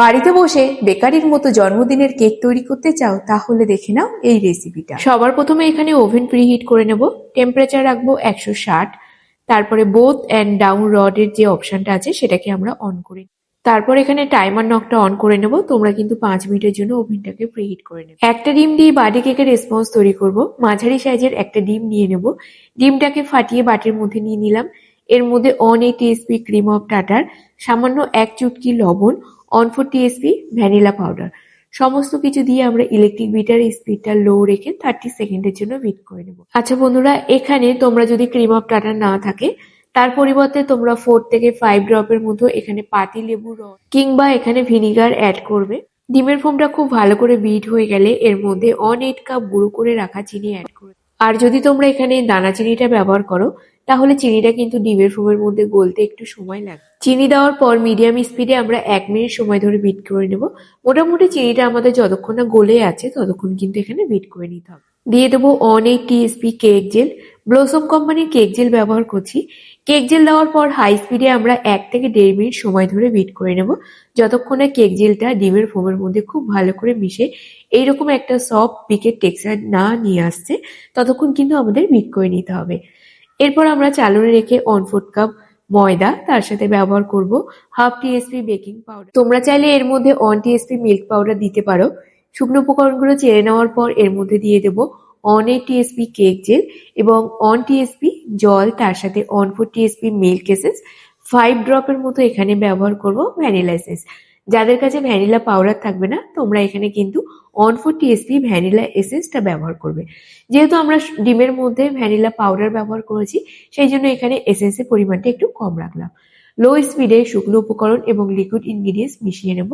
বাড়িতে বসে বেকারির মতো জন্মদিনের কেক তৈরি করতে চাও, তাহলে দেখে নাও এই রেসিপিটা সবার প্রথমে এখানে ওভেন প্রিহিট করে নেব। টেম্পারেচার রাখব একশো ষাট। তারপরে বোথ অ্যান্ড ডাউন রডের যে অপশনটা আছে, সেটাকে আমরা অন করি তারপর এখানে টাইমার নকটা অন করে নেব। তোমরা কিন্তু পাঁচ মিনিটের জন্য ওভেনটাকে প্রিহিট করে নেবে। একটা ডিম দিয়ে বার্থডে কেকের রেসপন্স তৈরি করব। মাঝারি সাইজের একটা ডিম নিয়ে নেব। ডিমটাকে ফাটিয়ে বাটির মধ্যে নিয়ে নিলাম। এর মধ্যে অন এই টিএসপি ক্রিম অফ টাটার সামান্য এক চুটকি লবণ one four TSP vanilla powder সমস্ত কিছু দিয়ে আমরা ইলেকট্রিক বিটার স্পিডটা লো রেখে থার্টি সেকেন্ডের জন্য বিট করে নেব। আচ্ছা বন্ধুরা, এখানে তোমরা যদি ক্রিম অফ টাটার না থাকে, তার পরিবর্তে তোমরা ফোর থেকে ফাইভ ড্রপের মতো এখানে পাতি লেবু কিংবা এখানে ভিনিগার অ্যাড করবে। ডিমের ফোমটা খুব ভালো করে বিট হয়ে গেলে এর মধ্যে অন এইট কাপ গুঁড়ো করে রাখা চিনি অ্যাড করবে আর যদি তোমরা এখানে দানা চিনিটা ব্যবহার করো, তাহলে চিনিটা কিন্তু ডিমের ফোমের মধ্যে গলতে একটু সময় লাগে। চিনি দেওয়ার পর মিডিয়াম স্পিডে আমরা এক মিনিট সময় ধরে বিট করে নেব। মোটামুটি চিনিটা আমাদের যতক্ষণ না গলে আছে, ততক্ষণ কিন্তু এখানে বিট করে নিতে হবে। দিয়ে দেবো one TSP cake gel. Blossom কোম্পানির কেক জেল ব্যবহার করছি। কেক জেল দেওয়ার পর হাই স্পিডে আমরা এক থেকে দেড় মিনিট সময় ধরে বিট করে নেব। যতক্ষণে কেক জেলটা ডিমের ফোমের মধ্যে খুব ভালো করে মিশে এইরকম একটা সফট পিকের টেক্সচার না নিয়ে আসছে, ততক্ষণ কিন্তু আমাদের বিট করে নিতে হবে। এরপর আমরা চালনে রেখে অন ফুড কাপ ময়দা, তার সাথে ব্যবহার করব হাফ টিএসপি বেকিং পাউডার তোমরা চাইলে এর মধ্যে ওয়ান টিএসপি মিল্ক পাউডার দিতে পারো। শুকনো উপকরণগুলো চেড়ে নেওয়ার পর এর মধ্যে দিয়ে দেব one eight TSP cake gel এবং অন টিএসপি জল, তার সাথে অন ফোর টিএসপি মিল্ক এসেস ফাইভ ড্রপের মতো এখানে ব্যবহার করব ভ্যানিলা এসেন্স যাদের কাছে ভ্যানিলা পাউডার থাকবে না, তোমরা এখানে কিন্তু অন ফোর টিএসপি ভ্যানিলা এসেন্সটা ব্যবহার করবে। যেহেতু আমরা ডিমের মধ্যে ভ্যানিলা পাউডার ব্যবহার করেছি, সেই জন্য এখানে এসেন্সের পরিমাণটা একটু কম রাখলাম। লো স্পিডে শুকনো উপকরণ এবং লিকুইড ইনগ্রিডিয়েন্টস মিশিয়ে নেব।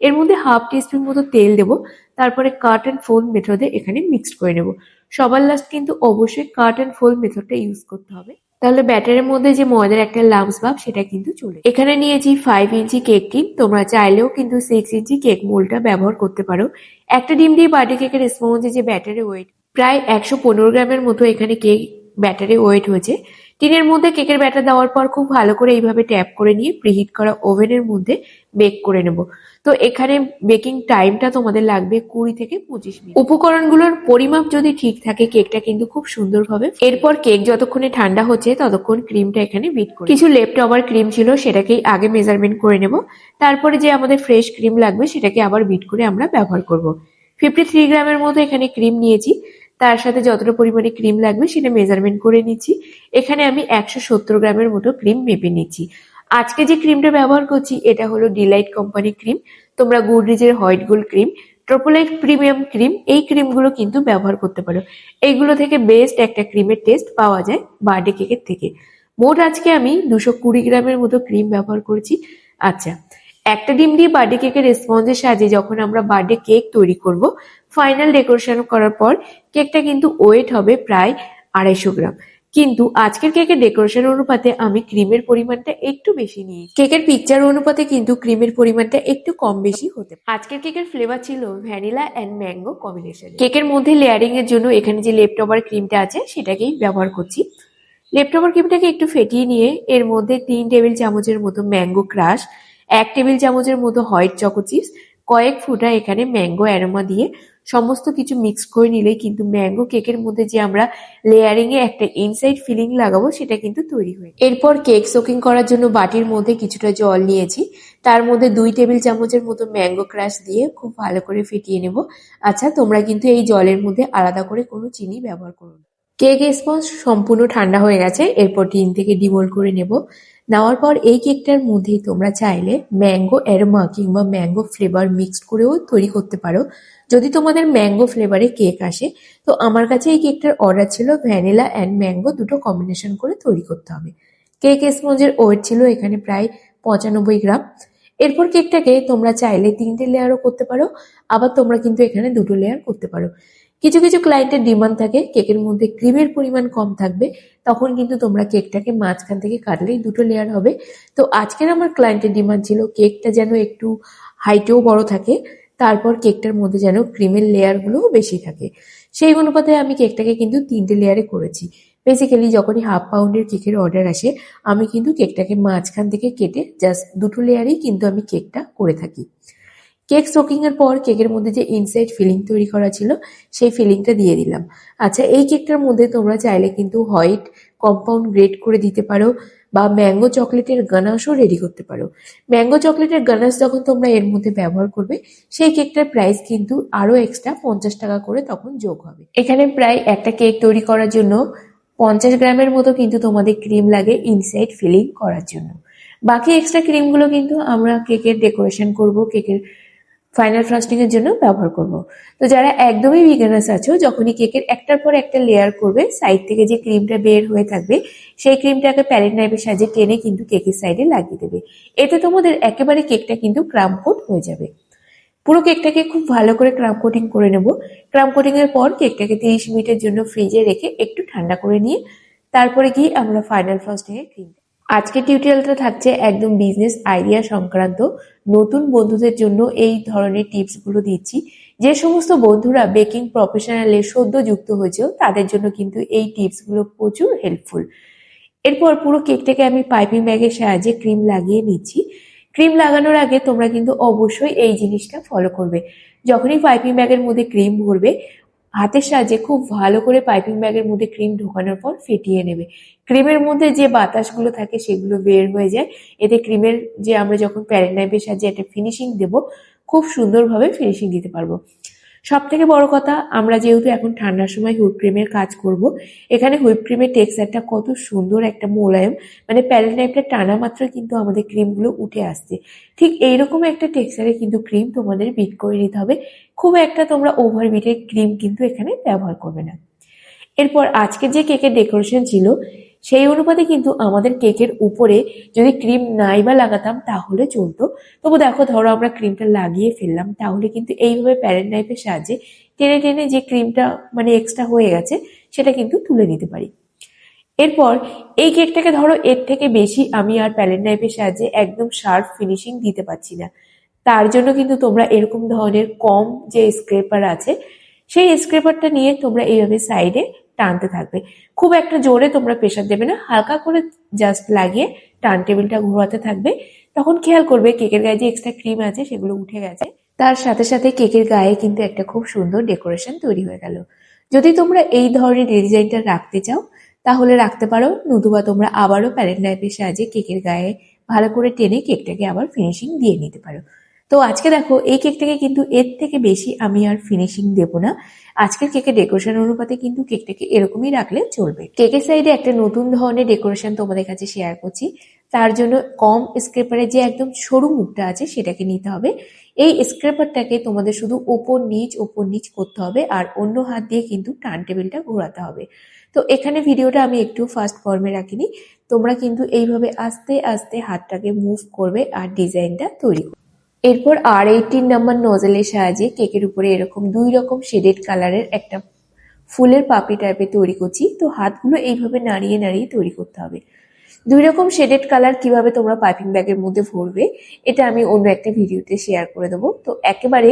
এর মধ্যে হাফ টিস্পুন মতো তেল দেবো। তারপরে কাট অ্যান্ড ফোল্ড মেথডে এখানে মিক্সড করে নেব। সবার লাস্ট কিন্তু অবশ্যই কাট অ্যান্ড ফোল্ড মেথডটা ইউজ করতে হবে। তাহলে ব্যাটারের মধ্যে যে ময়দার একটা লাম্পস ভাব, সেটা কিন্তু চলে। এখানে নিয়েছি ফাইভ ইঞ্চি কেক টিন তোমরা চাইলেও কিন্তু সিক্স ইঞ্চি কেক মোলটা ব্যবহার করতে পারো। একটা ডিম দিয়ে বার্থডে কেকের স্পঞ্জে যে ব্যাটারে ওয়েট প্রায় একশো পনেরো গ্রামের মতো এখানে কেক ব্যাটারে ওয়েট হয়েছে। টিনের মধ্যে কেকের ব্যাটার দেওয়ার পর খুব ভালো করে এইভাবে ট্যাপ করে নিয়ে প্রিহিট করা ওভেনের মধ্যে বেক করে নেব। তো এখানে বেকিং টাইমটা তোমাদের লাগবে কুড়ি থেকে পঁচিশ মিনিট। উপকরণগুলোর পরিমাপ যদি ঠিক থাকে কেকটা কিন্তু খুব সুন্দর হবে এরপর কেক যতক্ষণে ঠান্ডা হচ্ছে, ততক্ষণ ক্রিমটা এখানে বিট করে কিছু লেফট ওভার ক্রিম ছিল, সেটাকেই আগে মেজারমেন্ট করে নেব। তারপরে যে আমাদের ফ্রেশ ক্রিম লাগবে, সেটাকে আবার বিট করে আমরা ব্যবহার করব। ফিফটি থ্রি গ্রামের মতো এখানে ক্রিম নিয়েছি। তার সাথে যতটা পরিমাণে ক্রিম লাগবে সেটা মেজারমেন্ট করে নিচ্ছি। এখানে আমি একশো সত্তর গ্রামের মতো ক্রিম মেপে নিচ্ছি। আজকে যে ক্রিমটা ব্যবহার করছি, এটা হলো ডিলাইট কোম্পানি ক্রিম তোমরা গুডরিজের white gold cream Tropolite premium cream এই ক্রিমগুলো কিন্তু ব্যবহার করতে পারো। এইগুলো থেকে বেস্ট একটা ক্রিমের টেস্ট পাওয়া যায় বার্থডে কেকের থেকে। মোট আজকে আমি দুশো কুড়ি গ্রামের মতো ক্রিম ব্যবহার করেছি। আচ্ছা একটা ডিম দিয়ে বার্থডে কেকের স্পঞ্জের সাহায্যে যখন আমরা বার্থডে কেক তৈরি করব ফাইনাল ডেকোরেশন করার পর কেকটা কিন্তু ওয়েট হবে প্রায় আড়াইশো গ্রাম। কিন্তু আজকের কেকের ডেকোরেশন অনুপাতে আমি ক্রিমের পরিমাণটা একটু বেশি নিই কেকের পিকচার অনুপাতে কিন্তু ক্রিমের পরিমাণটা একটু কম বেশি হতে আজকের কেকের ফ্লেভার ছিল ভ্যানিলা অ্যান্ড ম্যাঙ্গো কম্বিনেশন কেকের মধ্যে লেয়ারিং এর জন্য এখানে যে লেফট ওভার ক্রিমটা আছে সেটাকেই ব্যবহার করছি। লেফট ওভার ক্রিমটাকে একটু ফেটিয়ে নিয়ে এর মধ্যে তিন টেবিল চামচের মতো ম্যাঙ্গো ক্রাশ এক টেবিল চামচের মতো হোয়াইট চকো চিপস কয়েক ফুটা এখানে ম্যাঙ্গো অ্যারোমা দিয়ে সমস্ত কিছু মিক্স করে নিলে কিন্তু ম্যাঙ্গো কেকের মধ্যে যে আমরা লেয়ারিং এ একটা ইনসাইড ফিলিং লাগাবো, সেটা কিন্তু তৈরি হয়ে এরপর কেক সোকিং করার জন্য বাটির মধ্যে কিছুটা জল নিয়েছি। তার মধ্যে দুই টেবিল চামচের মতো ম্যাঙ্গো ক্রাশ দিয়ে খুব ভালো করে ফিটিয়ে নেব। আচ্ছা তোমরা কিন্তু এই জলের মধ্যে আলাদা করে কোনো চিনি ব্যবহার করো না। কেক স্পঞ্জ সম্পূর্ণ ঠান্ডা হয়ে গেছে, এরপর টিন থেকে ডিমোল্ড করে নেব। নেওয়ার পর এই কেকটার মধ্যেই তোমরা চাইলে ম্যাঙ্গো অ্যারোমা কিংবা ম্যাঙ্গো ফ্লেভার মিক্সড করেও তৈরি করতে পারো। যদি তোমাদের ম্যাঙ্গো ফ্লেভারে কেক আসে, তো আমার কাছে এই কেকটার অর্ডার ছিল ভ্যানিলা অ্যান্ড ম্যাঙ্গো দুটো কম্বিনেশন করে তৈরি করতে হবে। কেক স্পঞ্জের ওয়েট ছিল এখানে প্রায় পঁচানব্বই গ্রাম। এরপর কেকটাকে তোমরা চাইলে তিনটে লেয়ারও করতে পারো, আবার তোমরা কিন্তু এখানে দুটো লেয়ার করতে পারো। কিছু কিছু ক্লায়েন্টের ডিমান্ড থাকে কেকের মধ্যে ক্রিমের পরিমাণ কম থাকবে, তখন কিন্তু তোমরা কেকটাকে মাঝখান থেকে কাটলেই দুটো লেয়ার হবে। তো আজকের আমার ক্লায়েন্টের ডিমান্ড ছিল কেকটা যেন একটু হাইটেও বড় থাকে, তারপর কেকটার মধ্যে যেন ক্রিমের লেয়ারগুলোও বেশি থাকে। সেই অনুপাতে আমি কেকটাকে কিন্তু তিনটে লেয়ারে করেছি। বেসিক্যালি যখনই হাফ পাউন্ডের কেকের অর্ডার আসে, আমি কিন্তু কেকটাকে মাঝখান থেকে কেটে জাস্ট দুটো লেয়ারেই কিন্তু আমি কেকটা করে থাকি। কেক স্টোকিং এর পর কেকের মধ্যে যে ইনসাইড ফিলিং তৈরি করা ছিল, সেই ফিলিংটা দিয়ে দিলাম। আচ্ছা এই কেকটার মধ্যে তোমরা চাইলে কিন্তু হোয়াইট কম্পাউন্ড গ্রেড করে দিতে পারো বা ম্যাঙ্গো চকলেটের গানাশও রেডি করতে পারো। ম্যাঙ্গো চকলেটের গানাশ যখন তোমরা এর মধ্যে ব্যবহার করবে, সেই কেকটার প্রাইস কিন্তু আরও এক্সট্রা পঞ্চাশ টাকা করে তখন যোগ হবে। এখানে প্রায় একটা কেক তৈরি করার জন্য পঞ্চাশ গ্রামের মতো কিন্তু তোমাদের ক্রিম লাগে ইনসাইড ফিলিং করার জন্য। বাকি এক্সট্রা ক্রিমগুলো কিন্তু আমরা কেকের ডেকোরেশন করব, কেকের ফাইনাল ফ্রস্টিং এর জন্য ব্যবহার করব। তো যারা একদমই বিগিনার্স আছো, যখনই কেকের একটার পর একটা লেয়ার করবে সাইড থেকে যে ক্রিমটা বের হয়ে থাকবে, সেই ক্রিমটাকে প্যালেট নাইফের সাহায্যে টেনে কিন্তু কেকের সাইডে লাগিয়ে দেবে। এতে তোমাদের একেবারে কেকটা কিন্তু ক্রাম কোট হয়ে যাবে। পুরো কেকটাকে খুব ভালো করে ক্রাম কোটিং করে নেব। ক্রাম কোটিং এর পর কেকটাকে তিরিশ মিনিটের জন্য ফ্রিজে রেখে একটু ঠান্ডা করে নিয়ে, তারপরে গিয়ে আমরা ফাইনাল ফ্রস্টিং এর ক্রিম আজকের টিউটোরিয়ালটা থাকছে একদম বিজনেস আইডিয়া সংক্রান্ত। নতুন বন্ধুদের জন্য এই ধরনের টিপসগুলো দিচ্ছি। যে সমস্ত বন্ধুরা বেকিং প্রফেশনালে সদ্য যুক্ত হয়েছে তাদের জন্য কিন্তু এই টিপসগুলো প্রচুর হেল্পফুল। এরপর পুরো কেকটাকে আমি পাইপিং ব্যাগের সাহায্যে ক্রিম লাগিয়ে নিচ্ছি। ক্রিম লাগানোর আগে তোমরা কিন্তু অবশ্যই এই জিনিসটা ফলো করবে। যখনই পাইপিং ব্যাগের মধ্যে ক্রিম ভরবে হাতের সাহায্যে খুব ভালো করে পাইপিং ব্যাগের মধ্যে ক্রিম ঢোকানোর পর ফেটিয়ে নেবে। ক্রিমের মধ্যে যে বাতাসগুলো থাকে সেগুলো বের হয়ে যায়। এতে ক্রিমের যে আমরা যখন প্যারেন্ট নাইফের সাহায্যে একটা ফিনিশিং দেবো, খুব সুন্দরভাবে ফিনিশিং দিতে পারব। সব থেকে বড় কথা, আমরা যেহেতু এখন ঠান্ডার সময় হুইপ ক্রিমের কাজ করব, এখানে হুইপ ক্রিমের টেক্সচারটা কত সুন্দর একটা মোলায়েম মানে প্যারেন্ট নাইফটা টানা মাত্র কিন্তু আমাদের ক্রিমগুলো উঠে আসছে। ঠিক এইরকম একটা টেক্সচারে কিন্তু ক্রিম তোমাদের বিট করে নিতে হবে, খুব একটা তোমরা ওভার বিটের ক্রিম কিন্তু এখানে ব্যবহার করবে না। এরপর আজকে যে কেকের ডেকোরেশন ছিল সেই অনুপাতে কিন্তু আমাদের কেকের উপরে যদি ক্রিম নাই বা লাগাতাম, তাহলে চলতো। তবু দেখো, ধরো আমরা ক্রিমটা লাগিয়ে ফেললাম, তাহলে কিন্তু এইভাবে প্যারেন্ট নাইফের সাহায্যে টেনে টেনে যে ক্রিমটা মানে এক্সট্রা হয়ে গেছে, সেটা কিন্তু তুলে নিতে পারি। এরপর এই কেকটাকে ধরো, এর থেকে বেশি আমি আর প্যালেট নাইফের সাহায্যে একদম শার্প ফিনিশিং দিতে পারছি না। তার জন্য কিন্তু তোমরা এরকম ধরনের কম যে স্ক্রেপার আছে, সেই স্ক্রেপারটা নিয়ে তোমরা এইভাবে সাইডে টানতে থাকবে। খুব একটা জোরে তোমরা প্রেশার দেবে না, হালকা করে জাস্ট লাগিয়ে টার্ন টেবিলটা ঘোরাতে থাকবে। তখন খেয়াল করবে কেকের গায়ে যে এক্সট্রা ক্রিম আছে সেগুলো উঠে গেছে। তার সাথে সাথে কেকের গায়ে কিন্তু একটা খুব সুন্দর ডেকোরেশন তৈরি হয়ে গেল। যদি তোমরা এই ধরনের ডিজাইনটা রাখতে চাও, তাহলে রাখতে পারো, নতুবা তোমরা আবারও প্যালেট নাইফের সাহায্যে কেকের গায়ে ভালো করে টেনে কেকটাকে আবার ফিনিশিং দিয়ে নিতে পারো। তো আজকে দেখো, এই কেকটাকে কিন্তু এর থেকে বেশি আমি আর ফিনিশিং দেব না। আজকের কেকের ডেকোরেশন অনুপাতে কিন্তু কেকটাকে এরকমই রাখলে চলবে। কেকের সাইডে একটা নতুন ধরনের ডেকোরেশন তোমাদের কাছে শেয়ার করছি। তার জন্য কম স্ক্রেপারে যে একদম সরু মুখটা আছে, সেটাকে নিতে হবে। এই স্ক্রেপারটাকে তোমাদের শুধু ওপর নিচ ওপর নিচ করতে হবে আর অন্য হাত দিয়ে কিন্তু টার্ন টেবিলটা ঘোরাতে হবে। তো এখানে ভিডিওটা আমি একটু ফাস্ট ফর্মে রাখিনি। তোমরা কিন্তু এইভাবে আস্তে আস্তে হাতটাকে মুভ করবে আর ডিজাইনটা তৈরি এরপর আর এইটিন নাম্বার নজেলের সাহায্যে কেকের উপরে এরকম দুই রকম শেডেড কালারের একটা ফুলের পাপড়ি টাইপের তৈরি করছি। তো হাতগুলো এইভাবে নাড়িয়ে নাড়িয়ে তৈরি করতে হবে। দুই রকম শেডেড কালার কীভাবে তোমরা পাইপিং ব্যাগের মধ্যে ভরবে, এটা আমি অন্য একটা ভিডিওতে শেয়ার করে দেবো। তো একেবারে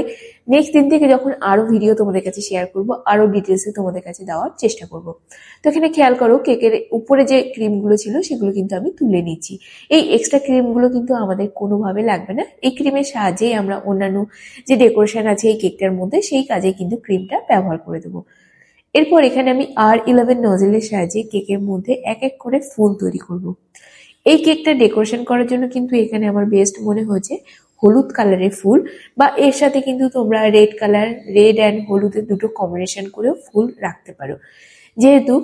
নেক্সট দিন থেকে যখন আরও ভিডিও তোমাদের কাছে শেয়ার করব, আরও ডিটেলসে তোমাদের কাছে দেওয়ার চেষ্টা করব। তো এখানে খেয়াল করো, কেকের উপরে যে ক্রিমগুলো ছিল, সেগুলো কিন্তু আমি তুলে নিচ্ছি। এই এক্সট্রা ক্রিমগুলো কিন্তু আমাদের কোনোভাবে লাগবে না। এই ক্রিমের সাহায্যেই আমরা অন্যান্য যে ডেকোরেশন আছে এই কেকটার মধ্যে, সেই কাজে কিন্তু ক্রিমটা ব্যবহার করে দেবো। এরপর এখানে আমি আর ইলেভেন নজেলের সাহায্যে কেকের মধ্যে এক এক করে ফুল তৈরি করব। এই কেকটা ডেকোরেশন করার জন্য কিন্তু এখানে আমার বেস্ট মনে হয়েছে হলুদ কালারের ফুল বা এর সাথে কিন্তু তোমরা রেড কালার, রেড অ্যান্ড হলুদের দুটো কম্বিনেশন করেও ফুল রাখতে পারো যেহেতু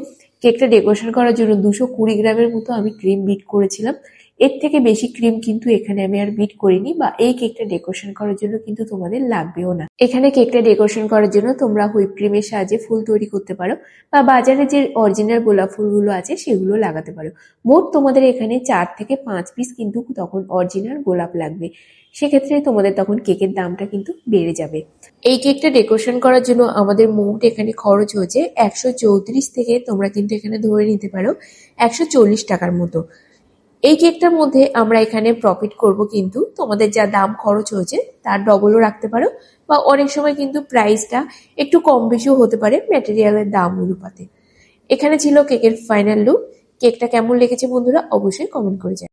কেকটা ডেকোরেশন করার জন্য দুশো কুড়ি গ্রামের মতো আমি ক্রিম বিট করেছিলাম এর থেকে বেশি ক্রিম কিন্তু এখানে আমি আর বিট করিনি বা এই কেকটা ডেকোরেশন করার জন্য কিন্তু তোমাদের লাগবেও না। এখানে কেকটা ডেকোরেশন করার জন্য তোমরা হুইপ ক্রিমের সাহায্যে ফুল তৈরি করতে পারো বা বাজারে যে অরিজিনাল গোলাপ ফুলগুলো আছে সেগুলো লাগাতে পারো। মোট তোমাদের এখানে চার থেকে পাঁচ পিস কিন্তু তখন অরিজিনাল গোলাপ লাগবে। সেক্ষেত্রে তোমাদের তখন কেকের দামটা কিন্তু বেড়ে যাবে। এই কেকটা ডেকোরেশন করার জন্য আমাদের মোট এখানে খরচ হয়েছে একশো চৌত্রিশ থেকে তোমরা কিন্তু এখানে ধরে নিতে পারো একশো চল্লিশ টাকার মতো। এই কেকটার মধ্যে আমরা এখানে প্রফিট করব কিন্তু তোমাদের যা দাম খরচ হয়েছে, তার ডবলও রাখতে পারো বা অনেক সময় কিন্তু প্রাইসটা একটু কম বেশিও হতে পারে ম্যাটেরিয়ালের দাম অনুপাতে। এখানে ছিল কেকের ফাইনাল লুক কেকটা কেমন লেগেছে বন্ধুরা অবশ্যই কমেন্ট করে যাবে